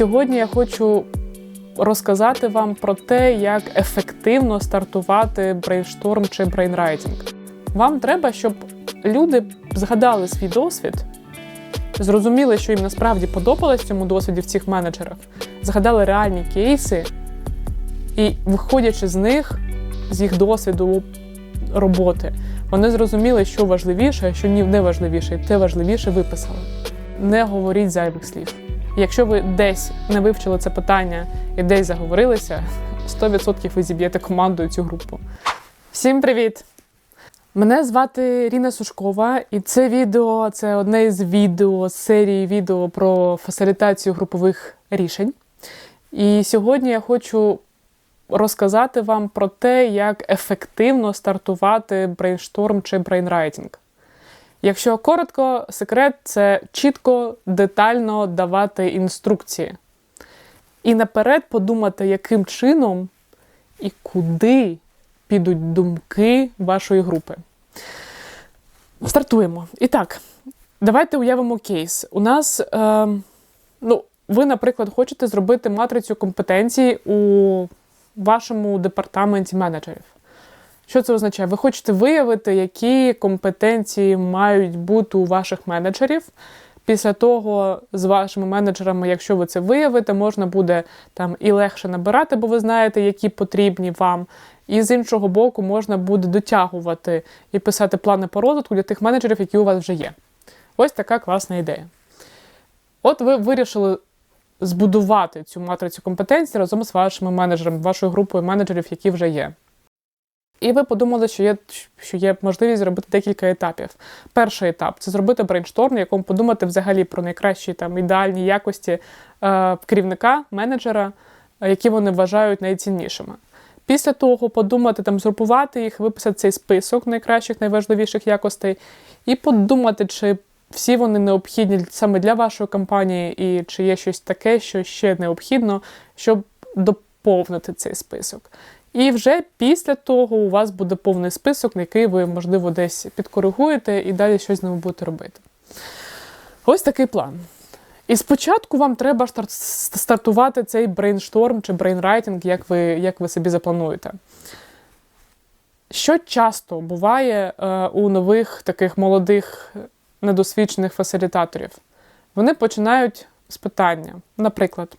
сьогодні я хочу розказати вам про те, як ефективно стартувати брейншторм чи брейнрайтинг. Вам треба, щоб люди згадали свій досвід, зрозуміли, що їм насправді подобалось цьому досвіді в цих менеджерах, згадали реальні кейси, і, виходячи з них, з їх досвіду роботи, вони зрозуміли, що важливіше, що не важливіше, і те важливіше виписали. Не говоріть зайвих слів. Якщо ви десь не вивчили це питання і десь заговорилися, 100% ви зіб'єте командою цю групу. Всім привіт! Мене звати Ріна Сушкова, і це відео це одне із відео з серії відео про фасилітацію групових рішень. І сьогодні я хочу розказати вам про те, як ефективно стартувати брейншторм чи брейнрайтинг. Якщо коротко, секрет це чітко, детально давати інструкції. І наперед подумати, яким чином і куди підуть думки вашої групи. Стартуємо. І так, давайте уявимо кейс. У нас, е, ну, ви, наприклад, хочете зробити матрицю компетенцій у вашому департаменті менеджерів. Що це означає? Ви хочете виявити, які компетенції мають бути у ваших менеджерів. Після того з вашими менеджерами, якщо ви це виявите, можна буде там і легше набирати, бо ви знаєте, які потрібні вам. І з іншого боку, можна буде дотягувати і писати плани по розвитку для тих менеджерів, які у вас вже є. Ось така класна ідея. От ви вирішили збудувати цю матрицю компетенцій разом з вашими менеджерами, вашою групою менеджерів, які вже є. І ви подумали, що є що є можливість зробити декілька етапів. Перший етап це зробити брейншторм, в якому подумати взагалі про найкращі там ідеальні якості е, керівника, менеджера, які вони вважають найціннішими. Після того подумати, там, згрупувати їх, виписати цей список найкращих, найважливіших якостей, і подумати, чи всі вони необхідні саме для вашої компанії, і чи є щось таке, що ще необхідно, щоб доповнити цей список. І вже після того у вас буде повний список, який ви, можливо, десь підкоригуєте і далі щось з ним будете робити. Ось такий план. І спочатку вам треба стартувати цей брейншторм чи брейнрайтинг, як ви як ви собі заплануєте. Що часто буває е, у нових таких молодих недосвідчених фасилітаторів? Вони починають з питання. Наприклад,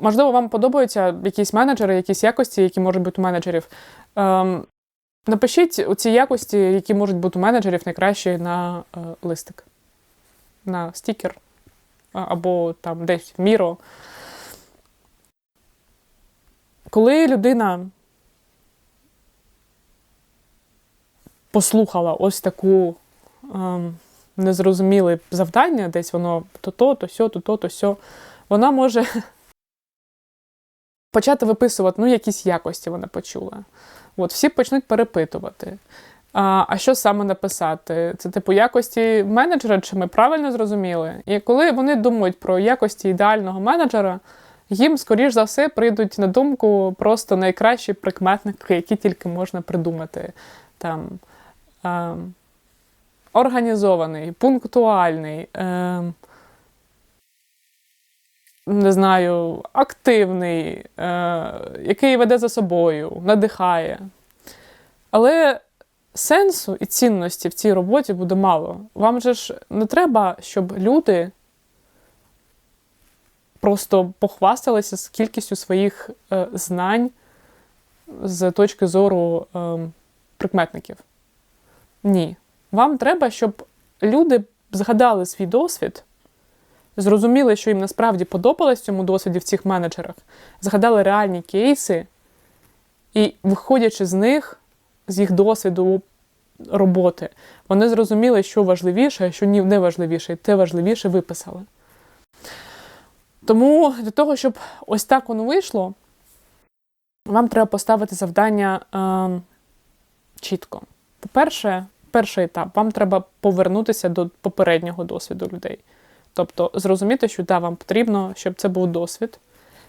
можливо, вам подобаються якісь менеджери, якісь якості, які можуть бути у менеджерів. Ем, Напишіть ці якості, які можуть бути у менеджерів найкраще на е, листик, на стікер або там десь в міро. Коли людина послухала ось таку ем, незрозуміле завдання, десь воно то то, сьо, то то, то сьо, вона може почати виписувати ну, якісь якості вона почула. От, Всі почнуть перепитувати. А а що саме написати? Це типу якості менеджера, чи ми правильно зрозуміли? І коли вони думають про якості ідеального менеджера, їм, скоріш за все, прийдуть на думку просто найкращі прикметники, які тільки можна придумати. Там е, Організований, пунктуальний, е, не знаю, активний, е, який веде за собою, надихає. Але сенсу і цінності в цій роботі буде мало. Вам же ж не треба, щоб люди просто похвасталися з кількістю своїх е, знань з точки зору е, прикметників. Ні. Вам треба, щоб люди згадали свій досвід зрозуміли, що їм насправді подобалось цьому досвіді в цих менеджерах, згадали реальні кейси, і, виходячи з них, з їх досвіду роботи, вони зрозуміли, що важливіше, а що не важливіше, і те важливіше виписали. Тому для того, щоб ось так воно вийшло, вам треба поставити завдання е, чітко. По-перше, перший етап, вам треба повернутися до попереднього досвіду людей. Тобто зрозуміти, що да, вам потрібно, щоб це був досвід,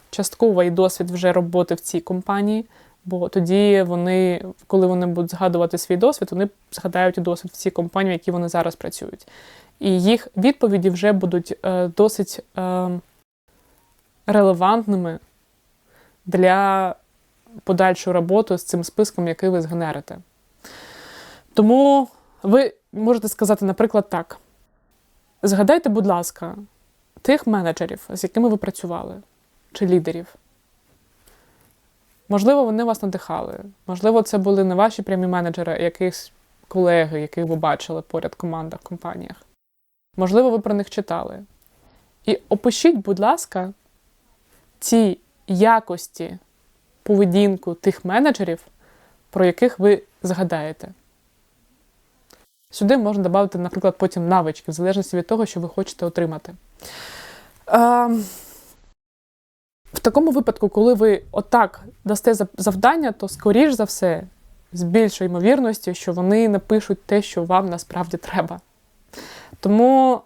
частковий досвід вже роботи в цій компанії, бо тоді вони, коли вони будуть згадувати свій досвід, вони згадають досвід в цій компанії, в якій вони зараз працюють. І їх відповіді вже будуть е, досить е, релевантними для подальшої роботи з цим списком, який ви згенерите. Тому ви можете сказати, наприклад, так: згадайте, будь ласка, тих менеджерів, з якими ви працювали, чи лідерів. Можливо, вони вас надихали. Можливо, це були не ваші прямі менеджери, а якісь колеги, яких ви бачили поряд в командах, компаніях. Можливо, ви про них читали. І опишіть, будь ласка, ці якості поведінку тих менеджерів, про яких ви згадаєте. Сюди можна додати, наприклад, потім навички, в залежності від того, що ви хочете отримати. Ем, в такому випадку, коли ви отак дасте завдання, то, скоріш за все, з більшою ймовірністю, що вони напишуть те, що вам насправді треба. Тому,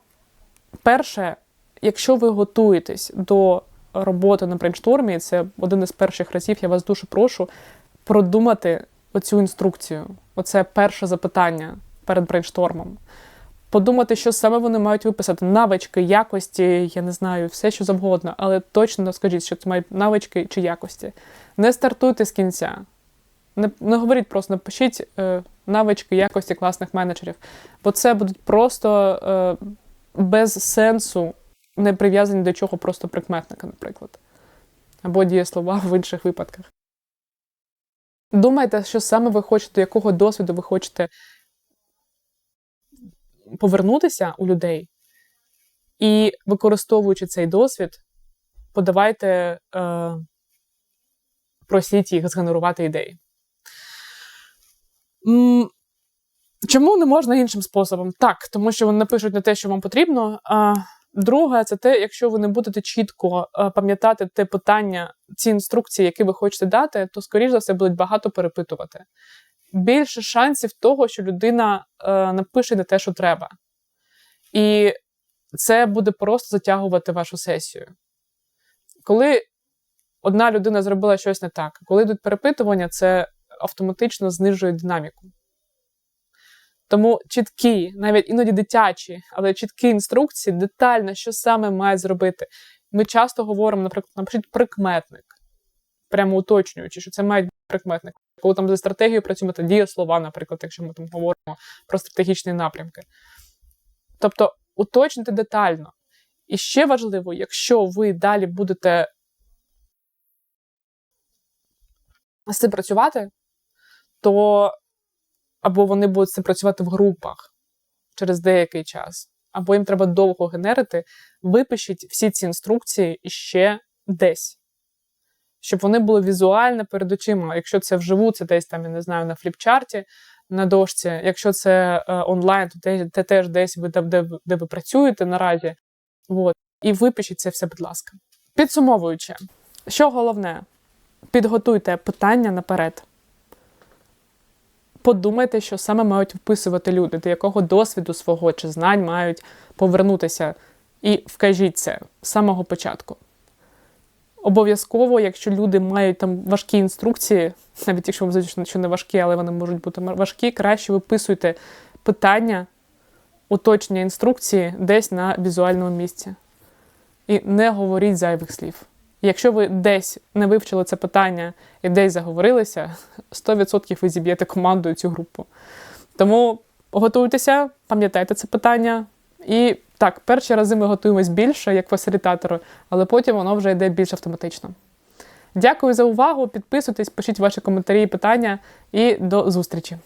перше, якщо ви готуєтесь до роботи на брейнштормі, це один із перших разів, я вас дуже прошу продумати оцю інструкцію. Оце перше запитання перед брейнштормом. Подумати, що саме вони мають виписати, навички, якості, я не знаю, все що завгодно, але точно скажіть, що це мають навички чи якості. Не стартуйте з кінця. Не не говоріть просто, напишіть е, навички якості класних менеджерів, бо це будуть просто е, без сенсу, не прив'язані до чого просто прикметника, наприклад, або дієслова в інших випадках. Думайте, що саме ви хочете, якого досвіду ви хочете повернутися у людей, і використовуючи цей досвід, подавайте, е, просіть їх згенерувати ідеї. Чому не можна іншим способом? Так, тому що вони напишуть не те, що вам потрібно. А друге, це те, якщо ви не будете чітко е, пам'ятати те питання, ці інструкції, які ви хочете дати, то, скоріш за все, будуть багато перепитувати. Більше шансів того, що людина е, напише не те, що треба. І це буде просто затягувати вашу сесію. Коли одна людина зробила щось не так, коли йдуть перепитування, це автоматично знижує динаміку. Тому чіткі, навіть іноді дитячі, але чіткі інструкції, детально, що саме має зробити. Ми часто говоримо, наприклад, напишіть прикметник, прямо уточнюючи, що це має бути прикметник. Коли там за стратегією працюємо, то дієслова, наприклад, якщо ми там говоримо про стратегічні напрямки. Тобто уточнити детально. І ще важливо, якщо ви далі будете з цим працювати, то або вони будуть з цим працювати в групах через деякий час, або їм треба довго генерити, випишіть всі ці інструкції іще десь. Щоб вони були візуально перед очима. Якщо це вживу, це десь там, я не знаю, на фліпчарті, на дошці. Якщо це е, онлайн, то це теж десь де, де, де ви працюєте наразі. От. І випишіть це все, будь ласка. Підсумовуючи, що головне, підготуйте питання наперед. Подумайте, що саме мають вписувати люди, до якого досвіду свого чи знань мають повернутися. І вкажіть це з самого початку. Обов'язково, якщо люди мають там важкі інструкції, навіть якщо вам здається, що не важкі, але вони можуть бути важкі, краще виписуйте питання, уточнення інструкції десь на візуальному місці. І не говоріть зайвих слів. Якщо ви десь не вивчили це питання і десь заговорилися, 100% ви зіб'єте командою цю групу. Тому готуйтеся, пам'ятайте це питання. І так, перші рази ми готуємось більше, як фасилітатори, але потім воно вже йде більш автоматично. Дякую за увагу. Підписуйтесь, пишіть ваші коментарі і питання, і до зустрічі!